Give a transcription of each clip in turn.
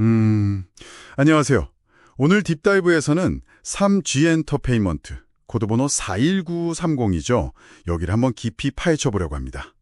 음, 안녕하세요. 오늘 딥다이브에서는 3G 엔터테인먼트, 코드번호 41930이죠. 여기를 한번 깊이 파헤쳐 보려고 합니다.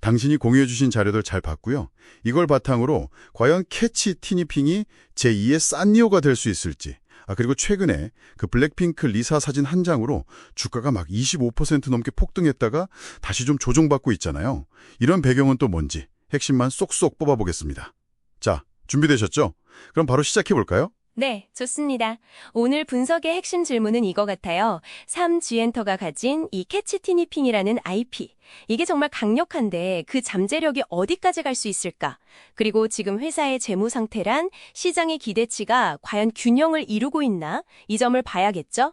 당신이 공유해 주신 자료들 잘 봤고요. 이걸 바탕으로 과연 캐치 티니핑이 제2의 산리오가 될 수 있을지, 아, 그리고 최근에 그 블랙핑크 리사 사진 한 장으로 주가가 막 25% 넘게 폭등했다가 다시 좀 조정받고 있잖아요. 이런 배경은 또 뭔지 핵심만 쏙쏙 뽑아보겠습니다. 자, 준비되셨죠? 그럼 바로 시작해 볼까요? 네, 좋습니다. 오늘 분석의 핵심 질문은 이거 같아요. 3G엔터가 가진 이 캐치 티니핑이라는 IP. 이게 정말 강력한데 그 잠재력이 어디까지 갈 수 있을까? 그리고 지금 회사의 재무 상태란 시장의 기대치가 과연 균형을 이루고 있나? 이 점을 봐야겠죠?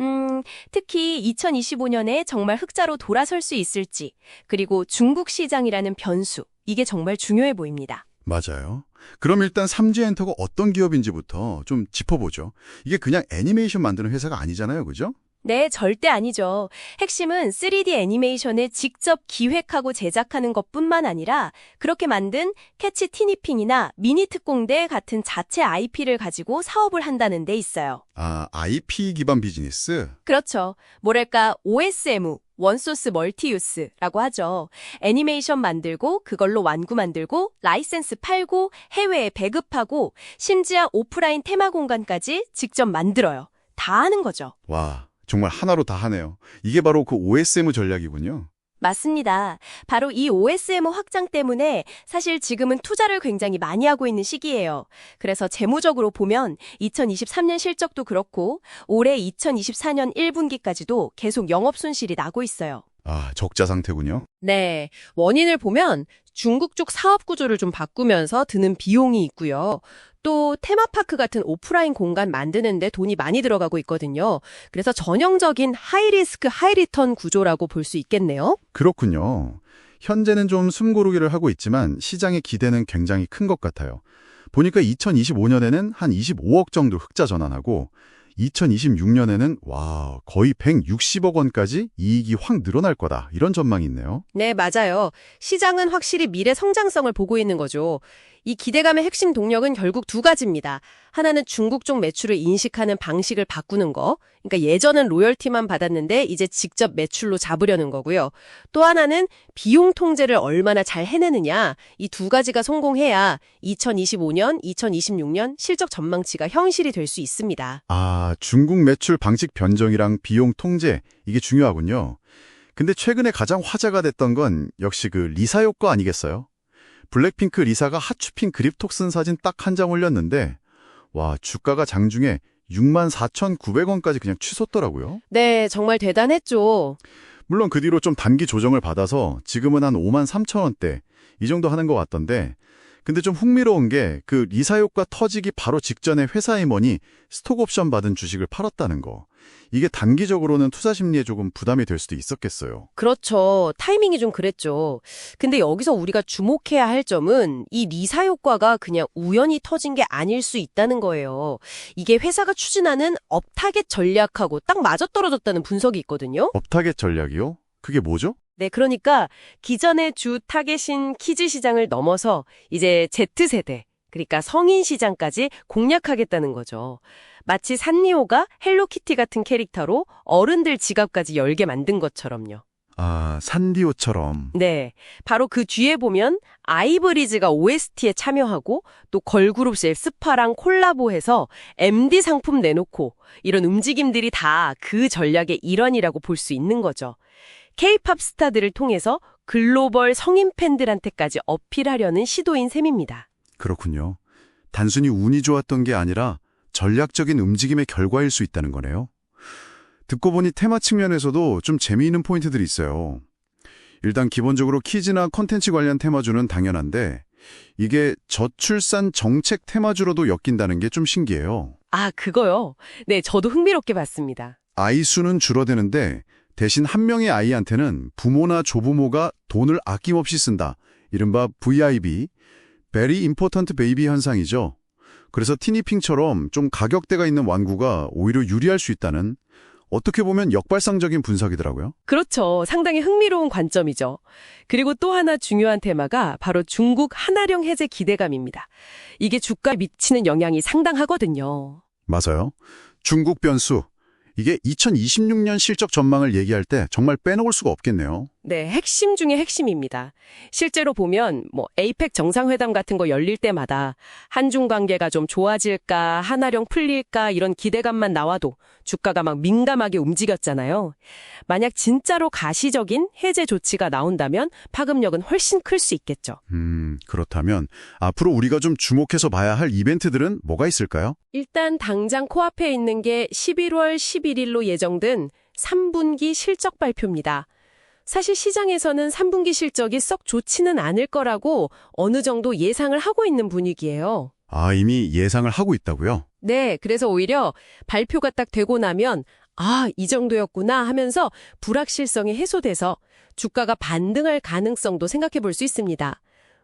음, 특히 2025년에 정말 흑자로 돌아설 수 있을지, 그리고 중국 시장이라는 변수. 이게 정말 중요해 보입니다. 맞아요. 그럼 일단 3G 엔터가 어떤 기업인지부터 좀 짚어보죠. 이게 그냥 애니메이션 만드는 회사가 아니잖아요, 그죠? 네, 절대 아니죠. 핵심은 3D 애니메이션을 직접 기획하고 제작하는 것뿐만 아니라 그렇게 만든 캐치 티니핑이나 미니 특공대 같은 자체 IP를 가지고 사업을 한다는 데 있어요. 아, IP 기반 비즈니스? 그렇죠. 뭐랄까 OSM, 원소스 멀티유스라고 하죠. 애니메이션 만들고 그걸로 완구 만들고 라이센스 팔고 해외에 배급하고 심지어 오프라인 테마 공간까지 직접 만들어요. 다 하는 거죠. 와, 정말 하나로 다 하네요. 이게 바로 그 OSM 전략이군요. 맞습니다. 바로 이 OSM 확장 때문에 사실 지금은 투자를 굉장히 많이 하고 있는 시기예요. 그래서 재무적으로 보면 2023년 실적도 그렇고 올해 2024년 1분기까지도 계속 영업 손실이 나고 있어요. 아, 적자 상태군요. 네, 원인을 보면 중국 쪽 사업 구조를 좀 바꾸면서 드는 비용이 있고요. 또 테마파크 같은 오프라인 공간 만드는데 돈이 많이 들어가고 있거든요. 그래서 전형적인 하이리스크 하이리턴 구조라고 볼 수 있겠네요. 그렇군요. 현재는 좀 숨고르기를 하고 있지만 시장의 기대는 굉장히 큰 것 같아요. 보니까 2025년에는 한 25억 정도 흑자 전환하고 2026년에는 와 거의 160억 원까지 이익이 확 늘어날 거다 이런 전망이 있네요. 네, 맞아요. 시장은 확실히 미래 성장성을 보고 있는 거죠. 이 기대감의 핵심 동력은 결국 두 가지입니다. 하나는 중국 쪽 매출을 인식하는 방식을 바꾸는 거. 그러니까 예전은 로열티만 받았는데 이제 직접 매출로 잡으려는 거고요. 또 하나는 비용 통제를 얼마나 잘 해내느냐. 이 두 가지가 성공해야 2025년, 2026년 실적 전망치가 현실이 될 수 있습니다. 아 중국 매출 방식 변정이랑 비용 통제 이게 중요하군요. 근데 최근에 가장 화제가 됐던 건 역시 그 리사 효과 아니겠어요? 블랙핑크 리사가 하추핑 그립톡 쓴 사진 딱 한 장 올렸는데 와 주가가 장중에 64,900원까지 그냥 치솟더라고요. 네, 정말 대단했죠. 물론 그 뒤로 좀 단기 조정을 받아서 지금은 한 5만 3천 원대 이 정도 하는 것 같던데 근데 좀 흥미로운 게그 리사 효과 터지기 바로 직전에 회사 임원이 스톡 옵션 받은 주식을 팔았다는 거. 이게 단기적으로는 투자 심리에 조금 부담이 될 수도 있었겠어요. 그렇죠. 타이밍이 좀 그랬죠. 근데 여기서 우리가 주목해야 할 점은 이 리사 효과가 그냥 우연히 터진 게 아닐 수 있다는 거예요. 이게 회사가 추진하는 업타겟 전략하고 딱 맞아떨어졌다는 분석이 있거든요. 업타겟 전략이요? 그게 뭐죠? 네, 그러니까 기존의 주 타겟인 키즈 시장을 넘어서 이제 Z세대, 그러니까 성인 시장까지 공략하겠다는 거죠. 마치 산리오가 헬로키티 같은 캐릭터로 어른들 지갑까지 열게 만든 것처럼요. 아, 산디오처럼. 네, 바로 그 뒤에 보면 아이브리즈가 OST에 참여하고 또 걸그룹실 스파랑 콜라보해서 MD 상품 내놓고 이런 움직임들이 다 그 전략의 일환이라고 볼 수 있는 거죠. K-팝 스타들을 통해서 글로벌 성인 팬들한테까지 어필하려는 시도인 셈입니다. 그렇군요. 단순히 운이 좋았던 게 아니라 전략적인 움직임의 결과일 수 있다는 거네요. 듣고 보니 테마 측면에서도 좀 재미있는 포인트들이 있어요. 일단 기본적으로 키즈나 컨텐츠 관련 테마주는 당연한데 이게 저출산 정책 테마주로도 엮인다는 게 좀 신기해요. 아, 그거요? 네, 저도 흥미롭게 봤습니다. 아이 수는 줄어드는데 대신 한 명의 아이한테는 부모나 조부모가 돈을 아낌없이 쓴다. 이른바 VIB, Very Important Baby 현상이죠. 그래서 티니핑처럼 좀 가격대가 있는 완구가 오히려 유리할 수 있다는 어떻게 보면 역발상적인 분석이더라고요. 그렇죠. 상당히 흥미로운 관점이죠. 그리고 또 하나 중요한 테마가 바로 중국 한화령 해제 기대감입니다. 이게 주가에 미치는 영향이 상당하거든요. 맞아요. 중국 변수. 이게 2026년 실적 전망을 얘기할 때 정말 빼놓을 수가 없겠네요. 네, 핵심 중에 핵심입니다. 실제로 보면 뭐 에이펙 정상회담 같은 거 열릴 때마다 한중 관계가 좀 좋아질까, 한화령 풀릴까 이런 기대감만 나와도 주가가 막 민감하게 움직였잖아요. 만약 진짜로 가시적인 해제 조치가 나온다면 파급력은 훨씬 클 수 있겠죠. 음, 그렇다면 앞으로 우리가 좀 주목해서 봐야 할 이벤트들은 뭐가 있을까요? 일단 당장 코앞에 있는 게 11월 11일로 예정된 3분기 실적 발표입니다. 사실 시장에서는 3분기 실적이 썩 좋지는 않을 거라고 어느 정도 예상을 하고 있는 분위기예요. 아, 이미 예상을 하고 있다고요? 네, 그래서 오히려 발표가 딱 되고 나면 아, 이 정도였구나 하면서 불확실성이 해소돼서 주가가 반등할 가능성도 생각해 볼 수 있습니다.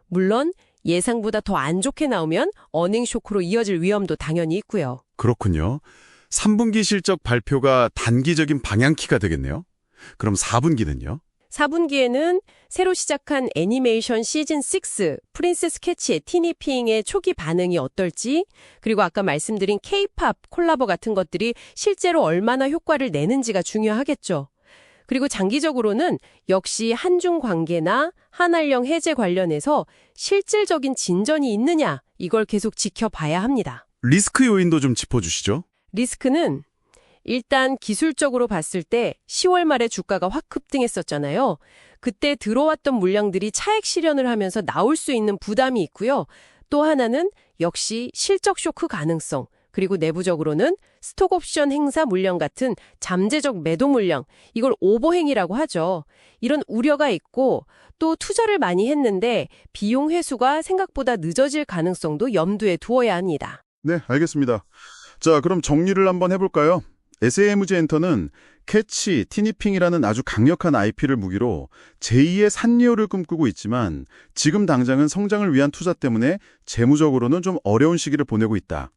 물론 예상보다 더 안 좋게 나오면 어닝 쇼크로 이어질 위험도 당연히 있고요. 그렇군요. 3분기 실적 발표가 단기적인 방향키가 되겠네요. 그럼 4분기는요? 4분기에는 새로 시작한 애니메이션 시즌 6 프린세스 캐치의 티니핑의 초기 반응이 어떨지 그리고 아까 말씀드린 케이팝 콜라보 같은 것들이 실제로 얼마나 효과를 내는지가 중요하겠죠. 그리고 장기적으로는 역시 한중 관계나 한알령 해제 관련해서 실질적인 진전이 있느냐 이걸 계속 지켜봐야 합니다. 리스크 요인도 좀 짚어주시죠. 리스크는 일단 기술적으로 봤을 때 10월 말에 주가가 확 급등했었잖아요. 그때 들어왔던 물량들이 차액 실현을 하면서 나올 수 있는 부담이 있고요. 또 하나는 역시 실적 쇼크 가능성, 그리고 내부적으로는 스톡 옵션 행사 물량 같은 잠재적 매도 물량, 이걸 오버행이라고 하죠. 이런 우려가 있고 또 투자를 많이 했는데 비용 회수가 생각보다 늦어질 가능성도 염두에 두어야 합니다. 네, 알겠습니다. 자, 그럼 정리를 한번 해볼까요? SAMG 엔터는 캐치, 티니핑이라는 아주 강력한 IP를 무기로 제2의 산리오를 꿈꾸고 있지만 지금 당장은 성장을 위한 투자 때문에 재무적으로는 좀 어려운 시기를 보내고 있다.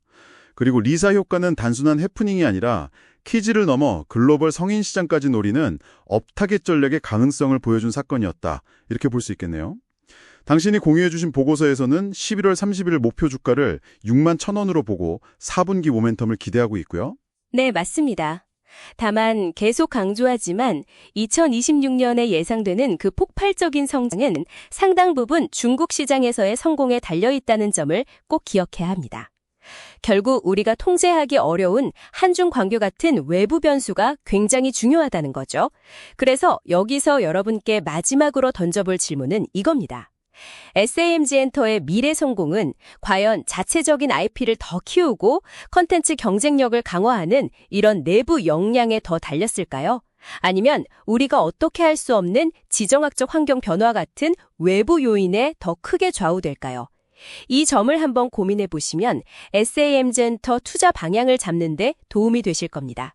그리고 리사 효과는 단순한 해프닝이 아니라 키즈를 넘어 글로벌 성인 시장까지 노리는 업타겟 전략의 가능성을 보여준 사건이었다. 이렇게 볼 수 있겠네요. 당신이 공유해주신 보고서에서는 11월 30일 목표 주가를 6만 1천원으로 보고 4분기 모멘텀을 기대하고 있고요. 네, 맞습니다. 다만 계속 강조하지만 2026년에 예상되는 그 폭발적인 성장은 상당 부분 중국 시장에서의 성공에 달려 있다는 점을 꼭 기억해야 합니다. 결국 우리가 통제하기 어려운 한중 관계 같은 외부 변수가 굉장히 중요하다는 거죠. 그래서 여기서 여러분께 마지막으로 던져볼 질문은 이겁니다. SAMG 엔터의 미래 성공은 과연 자체적인 IP를 더 키우고 컨텐츠 경쟁력을 강화하는 이런 내부 역량에 더 달렸을까요? 아니면 우리가 어떻게 할 수 없는 지정학적 환경 변화 같은 외부 요인에 더 크게 좌우될까요? 이 점을 한번 고민해 보시면 SAMG 엔터 투자 방향을 잡는 데 도움이 되실 겁니다.